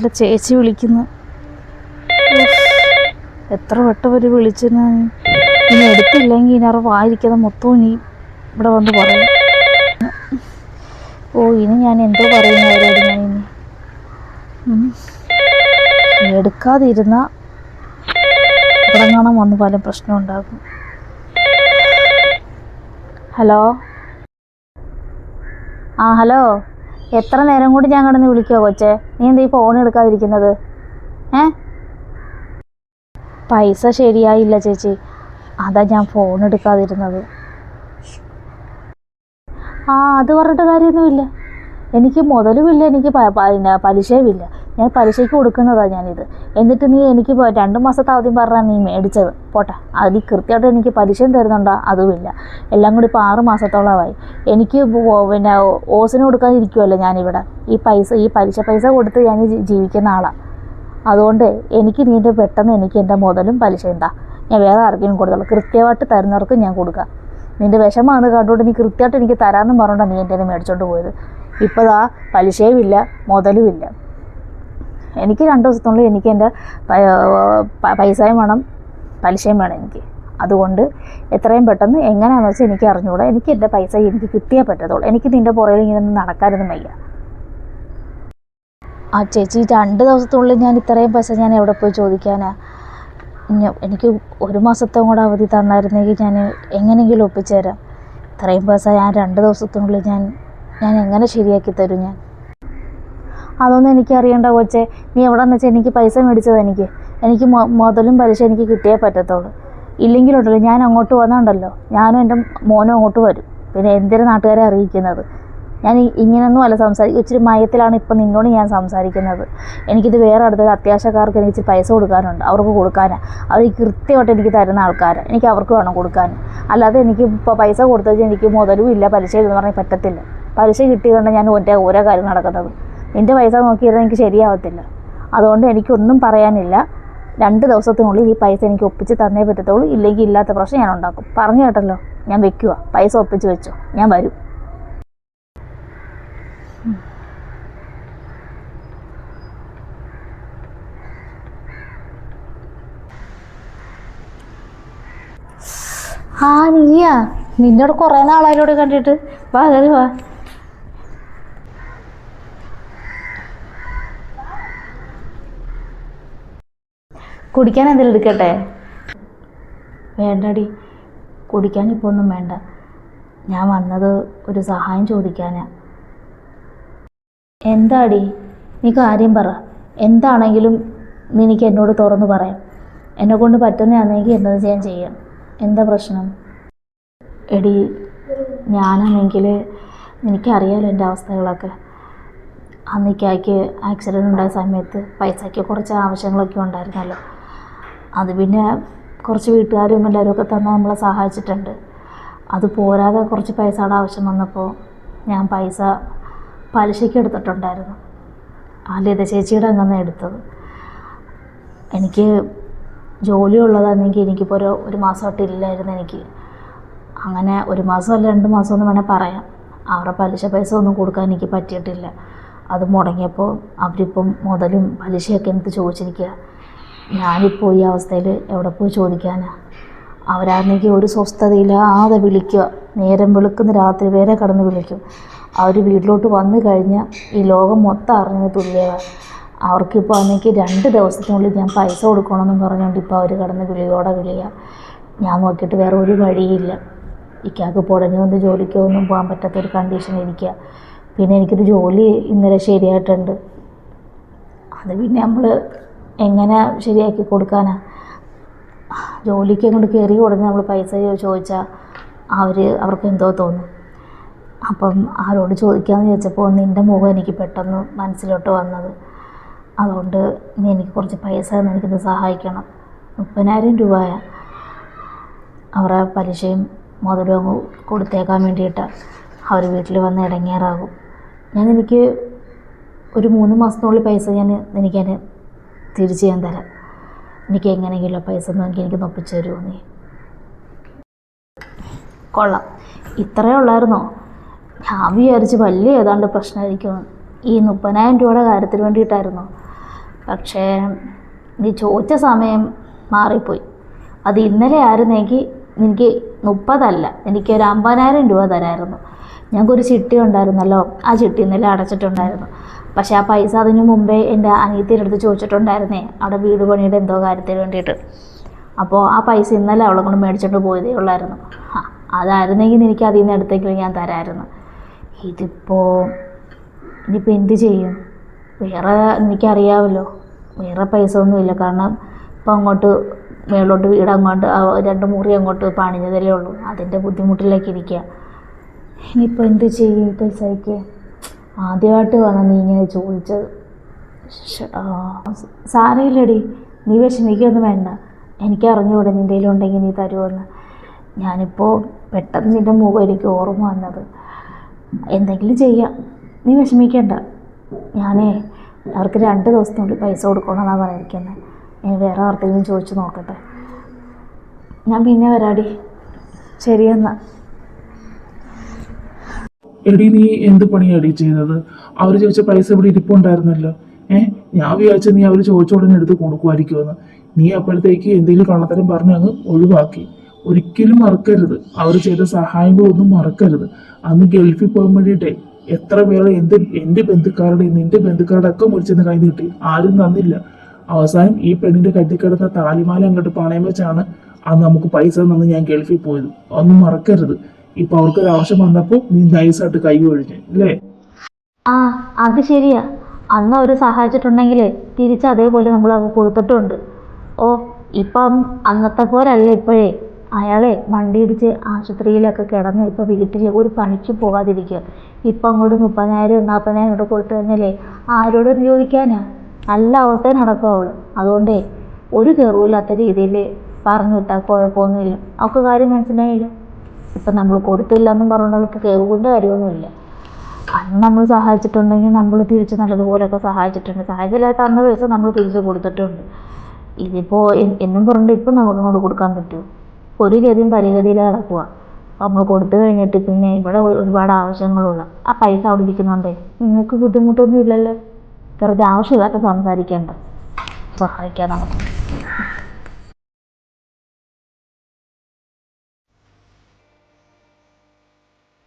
ഫോണിൽ ചേച്ചി വിളിക്കുന്നു. എത്ര വട്ടം വരെ വിളിച്ചെന്ന് ഇനി എടുത്തില്ലെങ്കിൽ ഇനി അറിവായിരിക്കുന്ന മൊത്തം ഇനി ഇവിടെ വന്ന് പറയും. ഓ ഇനി ഞാൻ എന്തോ പറയുന്നു അവരോട് ഞാൻ ഇനി. എടുക്കാതിരുന്ന ഇവിടെ വന്ന് പല പ്രശ്നം ഉണ്ടാകും. ഹലോ? ആ ഹലോ? എത്ര നേരം കൂടി ഞാൻ കിടന്ന് വിളിക്കുമോ കൊച്ചേ? നീ എന്താ ഈ ഫോൺ എടുക്കാതിരിക്കുന്നത്? ഏ? പൈസ ശരിയായില്ല ചേച്ചി. അതാ ഞാൻ ഫോൺ എടുക്കാതിരുന്നത്. ആ അത് പറഞ്ഞിട്ട് കാര്യമൊന്നുമില്ല. എനിക്ക് മുതലുമില്ല എനിക്ക് പിന്നെ പലിശയുമില്ല. ഞാൻ പലിശയ്ക്ക് കൊടുക്കുന്നതാണ് ഞാനിത്. എന്നിട്ട് നീ എനിക്ക് രണ്ട് മാസത്തെ അവധി പറഞ്ഞാൽ നീ മേടിച്ചത്. പോട്ടെ. അത് കൃത്യമായിട്ട് എനിക്ക് പലിശയും തരുന്നുണ്ടോ? അതുമില്ല എല്ലാം കൂടി ഇപ്പോൾ ആറ് മാസത്തോളമായി എനിക്ക് പിന്നെ ഓസിന് കൊടുക്കാതിരിക്കുമല്ലോ ഞാനിവിടെ. ഈ പൈസ ഈ പലിശ പൈസ കൊടുത്ത് ഞാൻ ജീവിക്കുന്ന ആളാണ് അതുകൊണ്ട് എനിക്ക് നീന്റെ പെട്ടെന്ന് എനിക്ക് എന്റെ മുതലും പലിശ എന്താ ഞാൻ വേറെ ആർക്കെങ്കിലും കൊടുത്തോളൂ. കൃത്യമായിട്ട് തരുന്നവർക്ക് ഞാൻ കൊടുക്കാം. നിന്റെ വിഷമാണ് കണ്ടുകൊണ്ട് നീ കൃത്യമായിട്ട് എനിക്ക് തരാമെന്ന് പറഞ്ഞുകൊണ്ടാണ് നീ എന്റെ മേടിച്ചോണ്ട് പോയത്. ഇപ്പോൾ ആ പലിശയും ഇല്ല മുതലും ഇല്ല എനിക്ക് രണ്ട് ദിവസത്തിനുള്ളിൽ എനിക്ക് എന്റെ പൈസയും വേണം പലിശയും വേണം എനിക്ക്. അതുകൊണ്ട് എത്രയും പെട്ടെന്ന് എങ്ങനെയാണെന്ന് വെച്ചാൽ എനിക്ക് അറിഞ്ഞുകൂടാ എനിക്ക് എന്റെ പൈസ എനിക്ക് കിട്ടിയേ പറ്റത്തുള്ളൂ. എനിക്ക് നിന്റെ പുറകിൽ ഇങ്ങനെ നടക്കാനൊന്നും വയ്യ. ആ ചേച്ചി രണ്ട് ദിവസത്തിനുള്ളിൽ ഞാൻ ഇത്രയും പൈസ ഞാൻ എവിടെ പോയി ചോദിക്കാനാണ് എനിക്ക് ഒരു മാസത്തെ കൂടെ അവധി തന്നായിരുന്നെങ്കിൽ ഞാൻ എങ്ങനെയെങ്കിലും ഒപ്പിച്ചു തരാം ഇത്രയും പൈസ ഞാൻ രണ്ട് ദിവസത്തിനുള്ളിൽ ഞാൻ ഞാൻ എങ്ങനെ ശരിയാക്കി തരും ഞാൻ? അതൊന്നും എനിക്ക് അറിയണ്ട കൊച്ചേ. നീ എവിടെ എവിടെന്ന് വെച്ചാൽ എനിക്ക് പൈസ മേടിച്ചത് എനിക്ക്. എനിക്ക് മുതലും പലിശ എനിക്ക് കിട്ടിയേ പറ്റത്തുള്ളൂ. ഇല്ലെങ്കിലുണ്ടല്ലോ ഞാൻ അങ്ങോട്ട് വന്നുണ്ടല്ലോ. ഞാനും എന്റെ മോനും അങ്ങോട്ട് വരും. പിന്നെ എന്തിനു നാട്ടുകാരെ അറിയിക്കുന്നത്? ഞാൻ ഇങ്ങനെയൊന്നും അല്ല സംസാരിക്കും ഇച്ചിരി മയത്തിലാണ് ഇപ്പം നിന്നോട് ഞാൻ സംസാരിക്കുന്നത്. എനിക്കിത് വേറെ അടുത്തൊരു അത്യാവശ്യക്കാർക്ക് എനിക്ക് ഇച്ചിരി പൈസ കൊടുക്കാനുണ്ട്. അവർക്ക് കൊടുക്കാനാണ് അവർ കൃത്യമായിട്ട് എനിക്ക് തരുന്ന ആൾക്കാരാണ് എനിക്ക് അവർക്ക് വേണം കൊടുക്കാൻ. അല്ലാതെ എനിക്ക് ഇപ്പോൾ പൈസ കൊടുത്തു എനിക്ക് മുതലും ഇല്ല പലിശ എന്ന് പറഞ്ഞാൽ പറ്റത്തില്ല. പലിശ കിട്ടിയതുകൊണ്ട് ഞാൻ ഒറ്റ ഓരോ കാര്യം നടക്കുന്നത്. നിന്റെ പൈസ നോക്കിയിരുന്നാൽ എനിക്ക് ശരിയാവത്തില്ല. അതുകൊണ്ട് എനിക്കൊന്നും പറയാനില്ല. രണ്ട് ദിവസത്തിനുള്ളിൽ ഈ പൈസ എനിക്ക് ഒപ്പിച്ച് തന്നേ പറ്റത്തുള്ളൂ. ഇല്ലെങ്കിൽ ഇല്ലാത്ത പ്രശ്നം ഞാൻ ഉണ്ടാക്കും. പറഞ്ഞു കേട്ടല്ലോ. ഞാൻ വെക്കുക പൈസ ഒപ്പിച്ച് വെച്ചോ. ഞാൻ വരും. ആ നീയാ. നിന്നോട് കുറേ നാളായിലോട് കണ്ടിട്ട്. വാ കയറി വാ. കുടിക്കാൻ എന്തെങ്കിലും എടുക്കട്ടെ? വേണ്ടടി. കുടിക്കാൻ ഇപ്പോൾ ഒന്നും വേണ്ട. ഞാൻ വന്നത് ഒരു സഹായം ചോദിക്കാനാ. എന്താടി? നീ കാര്യം പറ. എന്താണെങ്കിലും നിനക്ക് എന്നോട് തുറന്നു പറയാം. എന്നെ കൊണ്ട് പറ്റുന്നതാണെങ്കിൽ എന്നത് ചെയ്യാൻ ചെയ്യാം? എന്താ പ്രശ്നം? എടി ഞാനാണെങ്കിൽ എനിക്കറിയാലോ എന്റെ അവസ്ഥകളൊക്കെ. അന്നിക്കായ്ക്ക് ആക്സിഡന്റ് ഉണ്ടായ സമയത്ത് പൈസയ്ക്ക് കുറച്ച് ആവശ്യങ്ങളൊക്കെ ഉണ്ടായിരുന്നല്ലോ. അത് പിന്നെ കുറച്ച് വീട്ടുകാരും എല്ലാവരും ഒക്കെ തന്ന് നമ്മളെ സഹായിച്ചിട്ടുണ്ട്. അത് പോരാതെ കുറച്ച് പൈസയുടെ ആവശ്യം വന്നപ്പോൾ ഞാൻ പൈസ പലിശയ്ക്ക് എടുത്തിട്ടുണ്ടായിരുന്നു. ആ ലത ചേച്ചിയുടെ അങ്ങനെ എടുത്തത്. എനിക്ക് ജോലി ഉള്ളതാണെങ്കിൽ എനിക്കിപ്പോൾ ഒരു ഒരു മാസമായിട്ട് ഇല്ലായിരുന്നു എനിക്ക്. അങ്ങനെ ഒരു മാസം അല്ല രണ്ട് മാസം എന്ന് വേണേൽ പറയാം. അവരുടെ പലിശ പൈസ ഒന്നും കൊടുക്കാൻ എനിക്ക് പറ്റിയിട്ടില്ല. അത് മുടങ്ങിയപ്പോൾ അവരിപ്പം മുതലും പലിശയൊക്കെ എനിക്ക് ചോദിച്ചിരിക്കുക ഞാനിപ്പോൾ ഈ അവസ്ഥയിൽ എവിടെ പോയി ചോദിക്കാനാ? അവരാണെങ്കിൽ ഒരു സ്വസ്ഥതയില്ലാതെ വിളിക്കുക. നേരം വെളുക്കുന്ന രാത്രി വരെ കടന്ന് വിളിക്കും. അവർ വീട്ടിലോട്ട് വന്നു കഴിഞ്ഞാൽ ഈ ലോകം മൊത്തം അറിഞ്ഞ തുല്യമാണ് അവർക്കിപ്പോൾ ആണെങ്കിൽ രണ്ട് ദിവസത്തിനുള്ളിൽ ഞാൻ പൈസ കൊടുക്കണമെന്നും പറഞ്ഞുകൊണ്ട് ഇപ്പോൾ അവർ കടന്ന് വിളിയോടെ വിളിയ. ഞാൻ നോക്കിയിട്ട് വേറെ ഒരു വഴിയില്ല. ഇക്കാക്ക് പുടഞ്ഞു വന്ന് ജോലിക്കോ ഒന്നും പോകാൻ പറ്റാത്തൊരു കണ്ടീഷൻ ഇരിക്കുക പിന്നെ എനിക്കൊരു ജോലി ഇന്നലെ ശരിയായിട്ടുണ്ട്. അത് പിന്നെ നമ്മൾ എങ്ങനെ ശരിയാക്കി കൊടുക്കാനാ? ജോലിക്ക് അങ്ങോട്ട് കയറി ഉടനെ നമ്മൾ പൈസ ചോദിച്ചാൽ അവർ അവർക്ക് എന്തോ തോന്നും. അപ്പം ആരോട് ചോദിക്കാമെന്ന് ചോദിച്ചപ്പോൾ നിന്റെ മുഖം എനിക്ക് പെട്ടെന്ന് മനസ്സിലോട്ട് വന്നത്. അതുകൊണ്ട് നീ എനിക്ക് കുറച്ച് പൈസ എനിക്കിത് സഹായിക്കണം. മുപ്പതിനായിരം രൂപയാ അവരുടെ പലിശയും മുതലും കൊടുത്തേക്കാൻ വേണ്ടിയിട്ട് അവർ വീട്ടിൽ വന്ന് ഇടങ്ങേറാകും. ഞാൻ എനിക്ക് ഒരു മൂന്ന് മാസത്തിനുള്ളിൽ പൈസ ഞാൻ എനിക്ക് ഞാൻ തിരിച്ച് ഞാൻ തരാം. എനിക്ക് എങ്ങനെയെങ്കിലും പൈസ നോക്കി എനിക്ക് നൊപ്പിച്ചു തരുമോ നീ? കൊള്ളാം. ഇത്രയേ ഉള്ളായിരുന്നോ? ഞാൻ വിചാരിച്ച് വലിയ ഏതാണ്ട് പ്രശ്നമായിരിക്കും. ഈ മുപ്പതിനായിരം രൂപയുടെ കാര്യത്തിന് വേണ്ടിയിട്ടായിരുന്നു? പക്ഷേ നീ ചോദിച്ച സമയം മാറിപ്പോയി. അത് ഇന്നലെ ആയിരുന്നെങ്കിൽ എനിക്ക് മുപ്പതല്ല എനിക്കൊരു അമ്പതിനായിരം രൂപ തരായിരുന്നു ഞങ്ങൾക്കൊരു ചിട്ടി ഉണ്ടായിരുന്നല്ലോ. ആ ചിട്ടി ഇന്നലെ അടച്ചിട്ടുണ്ടായിരുന്നു. പക്ഷേ ആ പൈസ അതിന് മുമ്പേ എന്റെ അനിയത്തിയുടെ അടുത്ത് ചോദിച്ചിട്ടുണ്ടായിരുന്നേ. അവിടെ വീട് പണിയുടെ എന്തോ കാര്യത്തിന് വേണ്ടിയിട്ട്. അപ്പോൾ ആ പൈസ ഇന്നലെ അവളെ കൊണ്ട് മേടിച്ചോണ്ട് പോയതേ ഉള്ളായിരുന്നു. അതായിരുന്നെങ്കിൽ എനിക്ക് അതിൽ നിന്ന് എടുത്തെങ്കിലും ഞാൻ തരാമായിരുന്നു ഇതിപ്പോൾ ഇനിയിപ്പോൾ എന്ത് ചെയ്യും? വേറെ എനിക്കറിയാമല്ലോ. വേറെ പൈസ ഒന്നുമില്ല കാരണം ഇപ്പം അങ്ങോട്ട് മേളോട്ട് വീട് അങ്ങോട്ട് രണ്ട് മുറി അങ്ങോട്ട് പണിഞ്ഞതല്ലേ ഉള്ളൂ. അതിന്റെ ബുദ്ധിമുട്ടിലേക്ക് ഇരിക്കുക. ഇനിയിപ്പോൾ എന്ത് ചെയ്യും ഈ പൈസയ്ക്ക് ആദ്യമായിട്ട് വന്ന നീ ഇങ്ങനെ ചോദിച്ചത്. സാരയില്ലടി നീ വിഷമിക്കൊന്നും വേണ്ട. എനിക്ക് അറിഞ്ഞുകൂടെ നിന്റെ ഉണ്ടെങ്കിൽ നീ തരുമെന്ന് ഞാനിപ്പോൾ പെട്ടെന്ന് നിന്റെ മുഖം എനിക്ക് ഓർമ്മ വന്നത്. എന്തെങ്കിലും ചെയ്യാം. നീ വിഷമിക്കണ്ട. ഞാനേ അവർക്ക് രണ്ട് ദിവസത്തിനുള്ളിൽ പൈസ കൊടുക്കണമെന്നാണ് പറഞ്ഞിരിക്കുന്നത് ഞാൻ വേറെ ആർക്കെങ്കിലും ചോദിച്ചു നോക്കട്ടെ. ഞാൻ പിന്നെ വരാടി. ശരിയെന്നാ എടി നീ എന്ത് പണിയാടി ചെയ്തത് അവർ ചോദിച്ച പൈസ ഇവിടെ ഇരിപ്പുണ്ടായിരുന്നല്ലോ. ഏഹ് ഞാൻ വിചാരിച്ച നീ അവർ ചോദിച്ച ഉടനെ എടുത്ത് കൊടുക്കുമായിരിക്കുമെന്ന്. നീ അപ്പോഴത്തേക്ക് എന്തെങ്കിലും കള്ളത്തരം പറഞ്ഞ് അങ്ങ് ഒഴിവാക്കി. ഒരിക്കലും മറക്കരുത്. അവർ ചെയ്ത സഹായങ്ങളൊന്നും മറക്കരുത്. അന്ന് ഗൾഫിൽ പോകാൻ വേണ്ടിയിട്ടേ എത്ര പേരെ എന്ത് എന്റെ ബന്ധുക്കാരുടെയും നിന്റെ ബന്ധുക്കാരുടെ ഒക്കെ മുറിച്ചെന്ന് കൈ നീട്ടി. ആരും തന്നില്ല. അവസാനം ഈ പെണ്ണിന്റെ കട്ടിക്കിടന്ന കിടന്ന താലിമാല അങ്ങോട്ട് പണയം വെച്ചാണ് അന്ന് നമുക്ക് പൈസ തന്ന് ഞാൻ ഗൾഫിൽ പോയത്. ഒന്നും മറക്കരുത്. ഇപ്പൊ അവർക്ക് ഒരു ആവശ്യം വന്നപ്പോ നീ നൈസായിട്ട് കൈ ഒഴിഞ്ഞു അല്ലേ? ആ അത് ശരിയാ. അന്ന് അവർ സഹായിച്ചിട്ടുണ്ടെങ്കിൽ തിരിച്ച് അതേപോലെ നമ്മൾ അവ കൊടുത്തിട്ടുണ്ട്. ഓ ഇപ്പം അന്നത്തെ പോലല്ല ഇപ്പോഴേ. അയാളെ വണ്ടി ഇടിച്ച് ആശുപത്രിയിലൊക്കെ കിടന്ന് ഇപ്പോൾ വീട്ടിൽ ഒരു പണിക്ക് പോകാതിരിക്കുക ഇപ്പം അങ്ങോട്ട് മുപ്പതിനായിരം നാൽപ്പതിനായിരം കൂടെ കൊടുത്തു കഴിഞ്ഞാലേ ആരോടും ചോദിക്കാനാ. നല്ല അവസ്ഥയിൽ നടക്കും അവൾ അതുകൊണ്ടേ ഒരു കയറുമില്ലാത്ത രീതിയിൽ പറഞ്ഞു വിട്ടാൽ കുഴപ്പമൊന്നുമില്ല. അവൾക്ക് കാര്യം മനസ്സിലായില്ല? ഇപ്പം നമ്മൾ കൊടുത്തില്ല എന്നും പറഞ്ഞുകൊണ്ട് കേൾക്കേണ്ട കാര്യമൊന്നുമില്ല. അന്ന് നമ്മൾ സഹായിച്ചിട്ടുണ്ടെങ്കിൽ നമ്മൾ തിരിച്ച് നല്ലതുപോലെയൊക്കെ സഹായിച്ചിട്ടുണ്ട്. സഹായിച്ചില്ലാത്ത അന്ന് പൈസ നമ്മൾ തിരിച്ച് കൊടുത്തിട്ടുണ്ട്. ഇതിപ്പോൾ എന്നും പറഞ്ഞിട്ട് ഇപ്പം നമുക്ക് അങ്ങോട്ട് കൊടുക്കാൻ പറ്റുമോ? ഒരു ഗതിയും പരിഗതിയിൽ നടക്കുക നമ്മൾ കൊടുത്തു കഴിഞ്ഞിട്ട് പിന്നെ ഇവിടെ ഒരുപാട് ആവശ്യങ്ങളുള്ള ആ പൈസ അവിടെ ഇരിക്കുന്നുണ്ടേ നിങ്ങൾക്ക് ബുദ്ധിമുട്ടൊന്നും ഇല്ലല്ലോ. വെറുതെ ആവശ്യമില്ലാത്ത സംസാരിക്കേണ്ട. സഹായിക്കാൻ നമുക്ക്